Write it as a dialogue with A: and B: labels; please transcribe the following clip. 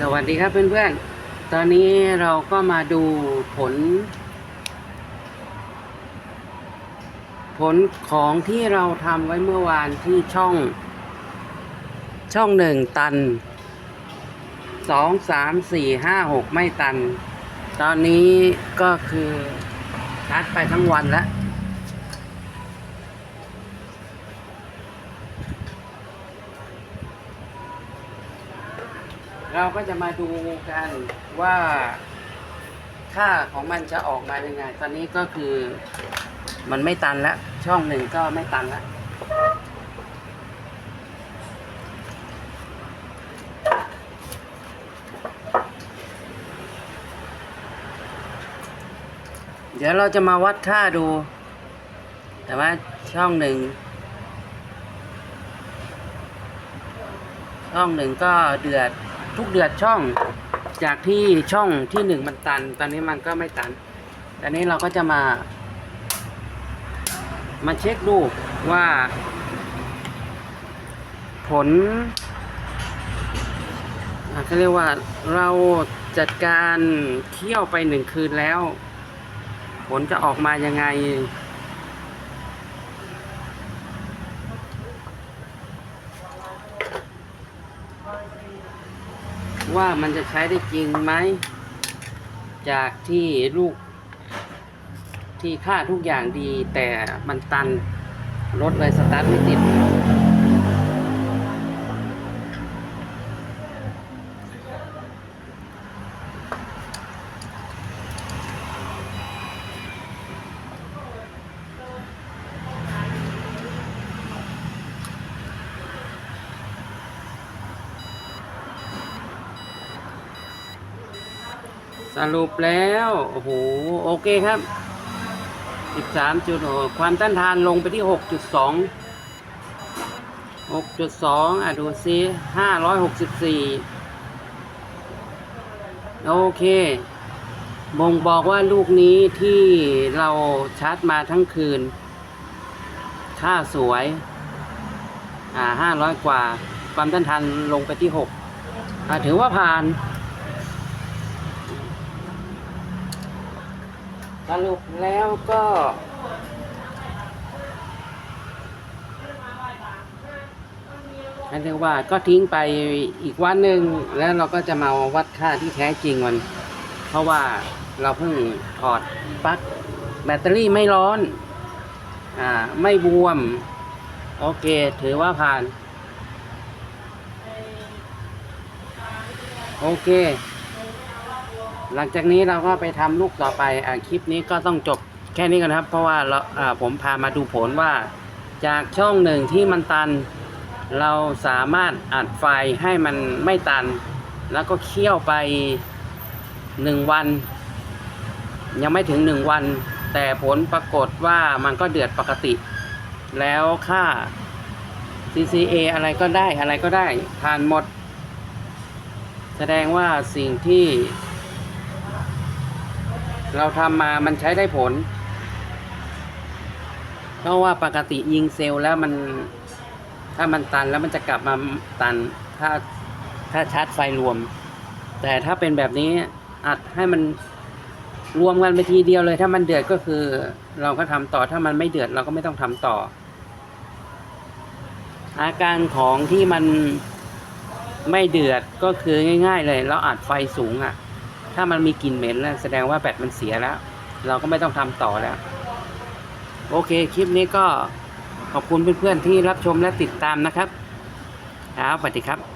A: สวัสดีครับเพื่อนๆ ตอนนี้เราก็มาดูผล ผลของที่เราทำไว้เมื่อวานที่ช่อง ช่องหนึ่งตันสองสามสี่ห้าหกไม่ตัน ตอนนี้ก็คือชาร์จไปทั้งวันแล้ว เราก็จะมาดูกันว่าค่าของมันจะออกมายังไง ตอนนี้ก็คือมันไม่ตันแล้ว ช่องหนึ่งก็ไม่ตันแล้วเดี๋ยวเราจะมาวัดค่าดู แต่ว่าช่องหนึ่ง ช่องหนึ่งก็เดือด ทุกเดือดช่อง จากที่ช่องที่หนึ่งมันตัน ตอนนี้มันก็ไม่ตัน ตอนนี้เราก็จะมา มาเช็คดูว่า ผลอะเขาเรียกว่าเราจัดการเคี่ยวไปหนึ่งคืนแล้ว ผลจะออกมายังไง ว่ามันจะใช้ได้จริงไหม จากที่ลูก ที่ค่าทุกอย่างดีแต่มันตันรถเลยสตาร์ทไม่ติด สรุปแล้ว โอ้โห โอเคครับ 13จุดความต้านทานลงไปที่ 6.2 6.2 อะ ดูซิ 564 โอเค บ่งบอกว่าลูกนี้ที่เราชาร์จมาทั้งคืน ค่าสวย อ่า 500 กว่า ความต้านทานลงไปที่ 6 อ่า ถือว่าผ่าน สรุปแล้วก็เรียกว่าก็ทิ้งไปอีกวันหนึ่งแล้วเราก็จะมาวัดค่าที่แท้จริงมัน เพราะว่าเราเพิ่งถอดปลั๊กแบตเตอรี่ไม่ร้อน อ่า ไม่บวม โอเค ถือว่าผ่าน โอเค หลังจากนี้เราก็ไปทำลูกต่อไปอคลิปนี้ก็ต้องจบแค่นี้กันครับ เพราะว่าเราอ่าผมพามาดูผลว่า จากช่องหนึ่งที่มันตัน เราสามารถอัดไฟให้มันไม่ตัน แล้วก็เคี่ยวไปหนึ่งวัน ยังไม่ถึงหนึ่งวัน แต่ผลปรากฏว่ามันก็เดือดปกติ แล้วค่า CCA อะไรก็ได้อะไรก็ได้ผ่านหมด แสดงว่าสิ่งที่ เราทำมามันใช้ได้ผล เพราะว่าปกติยิงเซลล์แล้วมัน ถ้ามันตันแล้วมันจะกลับมาตัน ถ้าถ้าชาร์จไฟรวม แต่ถ้าเป็นแบบนี้อัดให้มันรวมกันไปทีเดียวเลย ถ้ามันเดือดก็คือ เราก็ทำต่อถ้ามันไม่เดือดเราก็ไม่ต้องทำต่อ อาการของที่มันไม่เดือดก็คือง่าย ๆ เลย เราอัดไฟสูงอะ่ะ ถ้ามันมีกลิ่นเหม็นแล้วแสดงว่าแบตมันเสียแล้ว เราก็ไม่ต้องทำต่อแล้ว โอเค คลิปนี้ก็ขอบคุณเพื่อนๆที่รับชมและติดตามนะครับ ครับสวัสดีครับ